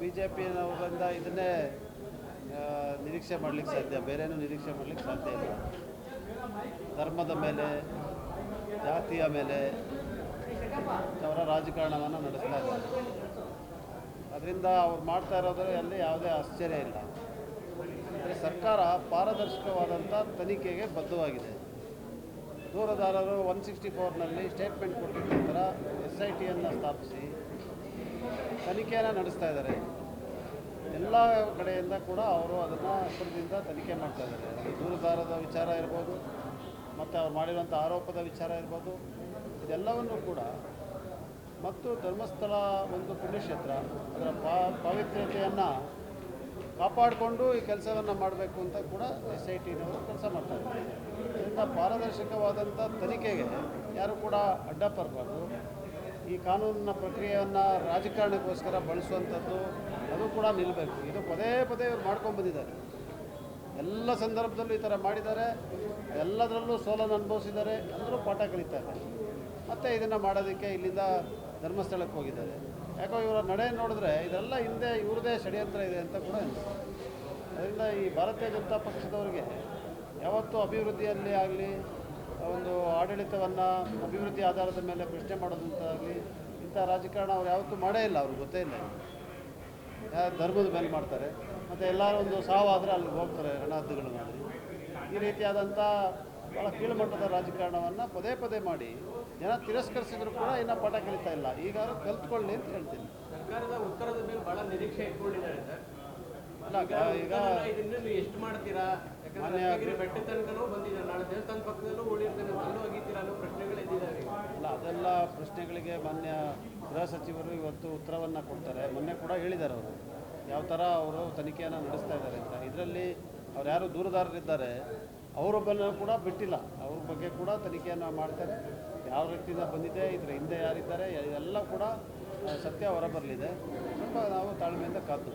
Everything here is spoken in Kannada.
ಬಿ ಜೆ ಬಂದ ಇದನ್ನೇ ನಿರೀಕ್ಷೆ ಮಾಡಲಿಕ್ಕೆ ಸಾಧ್ಯ. ಬೇರೇನೂ ನಿರೀಕ್ಷೆ ಮಾಡಲಿಕ್ಕೆ ಸಾಧ್ಯ ಇಲ್ಲ. ಧರ್ಮದ ಮೇಲೆ, ಜಾತಿಯ ಮೇಲೆ ಅವರ ರಾಜಕಾರಣವನ್ನು ನಡೆಸ್ತಾ ಇದ್ದಾರೆ. ಅದರಿಂದ ಅವ್ರು ಮಾಡ್ತಾ ಇರೋದರಲ್ಲಿ ಯಾವುದೇ ಆಶ್ಚರ್ಯ ಇಲ್ಲ. ಆದರೆ ಸರ್ಕಾರ ಪಾರದರ್ಶಕವಾದಂಥ ತನಿಖೆಗೆ ಬದ್ಧವಾಗಿದೆ. ದೂರದಾರರು ಒನ್ ಸಿಕ್ಸ್ಟಿ ಫೋರ್ನಲ್ಲಿ ಸ್ಟೇಟ್ಮೆಂಟ್ ಕೊಟ್ಟಿದ್ದ ನಂತರ ಎಸ್ ಐ ಟಿಯನ್ನು ಸ್ಥಾಪಿಸಿ ತನಿಖೆಯನ್ನು ನಡೆಸ್ತಾ ಇದ್ದಾರೆ. ಎಲ್ಲ ಕಡೆಯಿಂದ ಕೂಡ ಅವರು ಅದನ್ನು ಹತ್ತಿರದಿಂದ ತನಿಖೆ ಮಾಡ್ತಾ ಇದ್ದಾರೆ. ಅದು ದೂರದಾರದ ವಿಚಾರ ಇರ್ಬೋದು, ಮತ್ತು ಅವ್ರು ಮಾಡಿರುವಂಥ ಆರೋಪದ ವಿಚಾರ ಇರ್ಬೋದು, ಇದೆಲ್ಲವನ್ನು ಕೂಡ ಮತ್ತು ಧರ್ಮಸ್ಥಳ ಒಂದು ಪುಣ್ಯಕ್ಷೇತ್ರ ಅದರ ಪಾವಿತ್ರ್ಯತೆಯನ್ನು ಕಾಪಾಡಿಕೊಂಡು ಈ ಕೆಲಸವನ್ನು ಮಾಡಬೇಕು ಅಂತ ಕೂಡ ಎಸ್ ಐ ಟಿನವರು ಕೆಲಸ ಮಾಡ್ತಾರೆ ಇದರಿಂದ ಪಾರದರ್ಶಕವಾದಂಥ ತನಿಖೆಗೆ ಯಾರು ಕೂಡ ಅಡ್ಡ ಬರಬಾರ್ದು ಈ ಕಾನೂನಿನ ಪ್ರಕ್ರಿಯೆಯನ್ನು ರಾಜಕಾರಣಕ್ಕೋಸ್ಕರ ಬಳಸುವಂಥದ್ದು ಅದು ಕೂಡ ನಿಲ್ಲಬೇಕು ಇದು ಪದೇ ಪದೇ ಇವ್ರು ಮಾಡ್ಕೊಂಡು ಬಂದಿದ್ದಾರೆ. ಎಲ್ಲ ಸಂದರ್ಭದಲ್ಲೂ ಈ ಥರ ಮಾಡಿದ್ದಾರೆ. ಎಲ್ಲದರಲ್ಲೂ ಸೋಲನ್ನು ಅನುಭವಿಸಿದ್ದಾರೆ. ಅಂದರೂ ಪಾಠ ಕಲಿತಾ ಇದ್ದಾರೆ. ಮತ್ತು ಇದನ್ನು ಮಾಡೋದಕ್ಕೆ ಇಲ್ಲಿಂದ ಧರ್ಮಸ್ಥಳಕ್ಕೆ ಹೋಗಿದ್ದಾರೆ. ಯಾಕೋ ಇವರ ನಡೆ ನೋಡಿದ್ರೆ ಇದೆಲ್ಲ ಹಿಂದೆ ಇವ್ರದೇ ಷಡ್ಯಂತ್ರ ಇದೆ ಅಂತ ಕೂಡ ಅದರಿಂದ ಈ ಭಾರತೀಯ ಜನತಾ ಪಕ್ಷದವರಿಗೆ ಯಾವತ್ತೂ ಅಭಿವೃದ್ಧಿಯಲ್ಲಿ ಆಗಲಿ ಒಂದು ಆಡಳಿತವನ್ನು ಅಭಿವೃದ್ಧಿ ಆಧಾರದ ಮೇಲೆ ಪ್ರಶ್ನೆ ಮಾಡೋದಂತಾಗಲಿ ಇಂಥ ರಾಜಕಾರಣ ಅವ್ರು ಯಾವತ್ತೂ ಮಾಡೇ ಇಲ್ಲ ಅವ್ರಿಗೆ ಗೊತ್ತೇ ಇಲ್ಲ ಯಾ ಧರ್ಮದ ಮೇಲೆ ಮಾಡ್ತಾರೆ. ಮತ್ತು ಎಲ್ಲರೂ ಒಂದು ಸಾವಾದರೆ ಅಲ್ಲಿಗೆ ಹೋಗ್ತಾರೆ ರಣಹದ್ದುಗಳು ಮಾಡಿ. ಈ ರೀತಿಯಾದಂಥ ಭಾಳ ಕೀಳುಮಟ್ಟದ ರಾಜಕಾರಣವನ್ನು ಪದೇ ಪದೇ ಮಾಡಿ ಜನ ತಿರಸ್ಕರಿಸಿದ್ರು ಕೂಡ ಇನ್ನೂ ಪಾಠ ಕಲಿತಾ ಇಲ್ಲ. ಈಗಾದ್ರೂ ಕಲ್ತ್ಕೊಳ್ಳಿ ಅಂತ ಹೇಳ್ತೀನಿ. ಸರ್ಕಾರದ ಉತ್ತರದ ಮೇಲೆ ಭಾಳ ನಿರೀಕ್ಷೆ ಇಟ್ಕೊಂಡಿದ್ದಾರೆ ಸರ್. ಅಲ್ಲ ಈಗ ಎಷ್ಟು ಮಾಡ್ತೀರಾ? ಬೆಟ್ಟ ತನಕನೂ ಪ್ರಶ್ನೆಗಳಿಗೆ ಮಾನ್ಯ ಗೃಹ ಸಚಿವರು ಇವತ್ತು ಉತ್ತರವನ್ನು ಕೊಡ್ತಾರೆ. ಮೊನ್ನೆ ಕೂಡ ಹೇಳಿದ್ದಾರೆ ಅವರು. ಯಾವ ಥರ ಅವರು ತನಿಖೆಯನ್ನು ನಡೆಸ್ತಾ ಇದ್ದಾರೆ ಅಂತ. ಇದರಲ್ಲಿ ಅವ್ರು ಯಾರು ದೂರದಾರರಿದ್ದಾರೆ ಅವರೊಬ್ಬನ ಕೂಡ ಬಿಟ್ಟಿಲ್ಲ. ಅವ್ರ ಬಗ್ಗೆ ಕೂಡ ತನಿಖೆಯನ್ನು ಮಾಡ್ತಾರೆ. ಯಾವ ರೀತಿಯಿಂದ ಬಂದಿದೆ, ಇದರ ಹಿಂದೆ ಯಾರಿದ್ದಾರೆ, ಎಲ್ಲ ಕೂಡ ಸತ್ಯ ಹೊರಬರಲಿದೆ. ತುಂಬ ನಾವು ತಾಳ್ಮೆಯಿಂದ ಕಾದು.